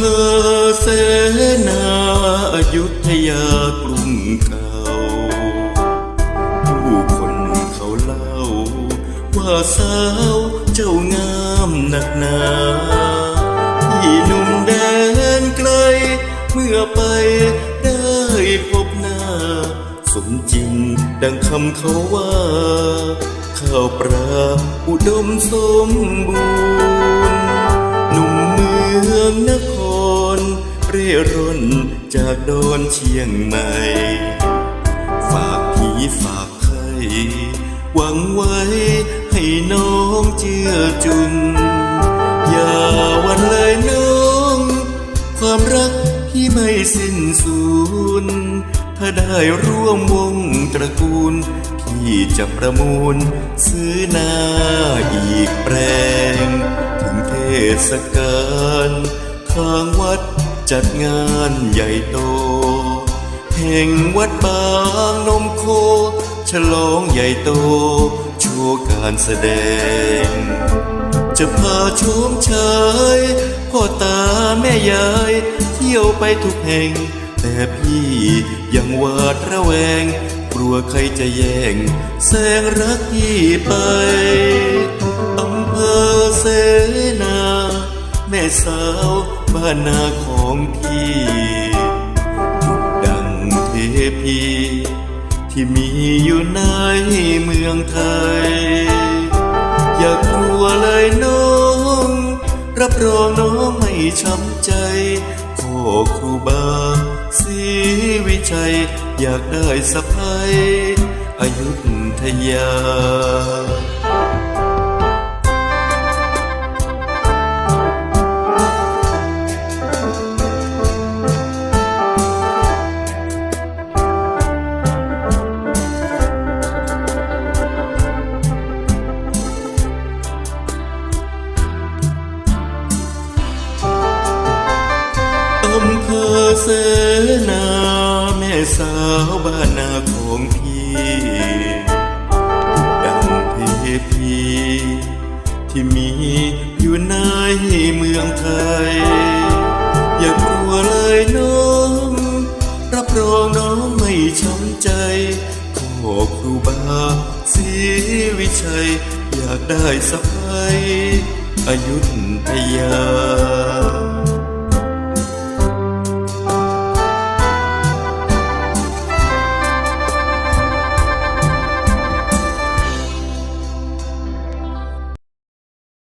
ภอเสนาอยุธยากรุงเก่า ผู้คนเขาเล่า ว่าสาวเจ้างามหนักหนาที่หนุ่มแดนไกล เมื่อไปได้พบหน้า สมจริงดังคำเขาว่า ข้าวปลาอุดมสมบูร ร่ร่นจากดนเชียงใหม่ ฝากผีฝากไข่หวังไว้ให้น้องเจือจุน อย่าวันเลยน้อง ความรักพี่ไม่สิ้นสูญถ้าได้ร่วมวงตระกูล พี่จะประมูล ซื้อนาอีกแปลง ถึงเทศกาลทางวัด จัดงานใหญ่โต แห่งวัดบางนมโค ฉลองใหญ่โตโชว์การแสดง จะพาชมชายพ่อตาแม่ยาย เที่ยวไปทุกแห่ง แต่พี่ยังหวาดระแวง กลัวใครจะแย่ง แสงรักพี่ไปอำเภอเสนา สาวบ้านนาของพี่ดังเทพี ที่มีอยู่ในเมืองไทย อย่ากลัวเลยน้อง รับรองน้องไม่ช้ำใจพ่อครูบาศรีวิชัย อยากได้สะพายอายุทยา อำเภอเสนาแม่สาวบ้านนาของพี่ดังเทพีที่มีอยู่ในเมืองไทย อย่ากลัวเลยน้อง รับรองน้องไม่ช้ำใจขอครูบาศรีวิชัย อยากได้สะพายอายุทยา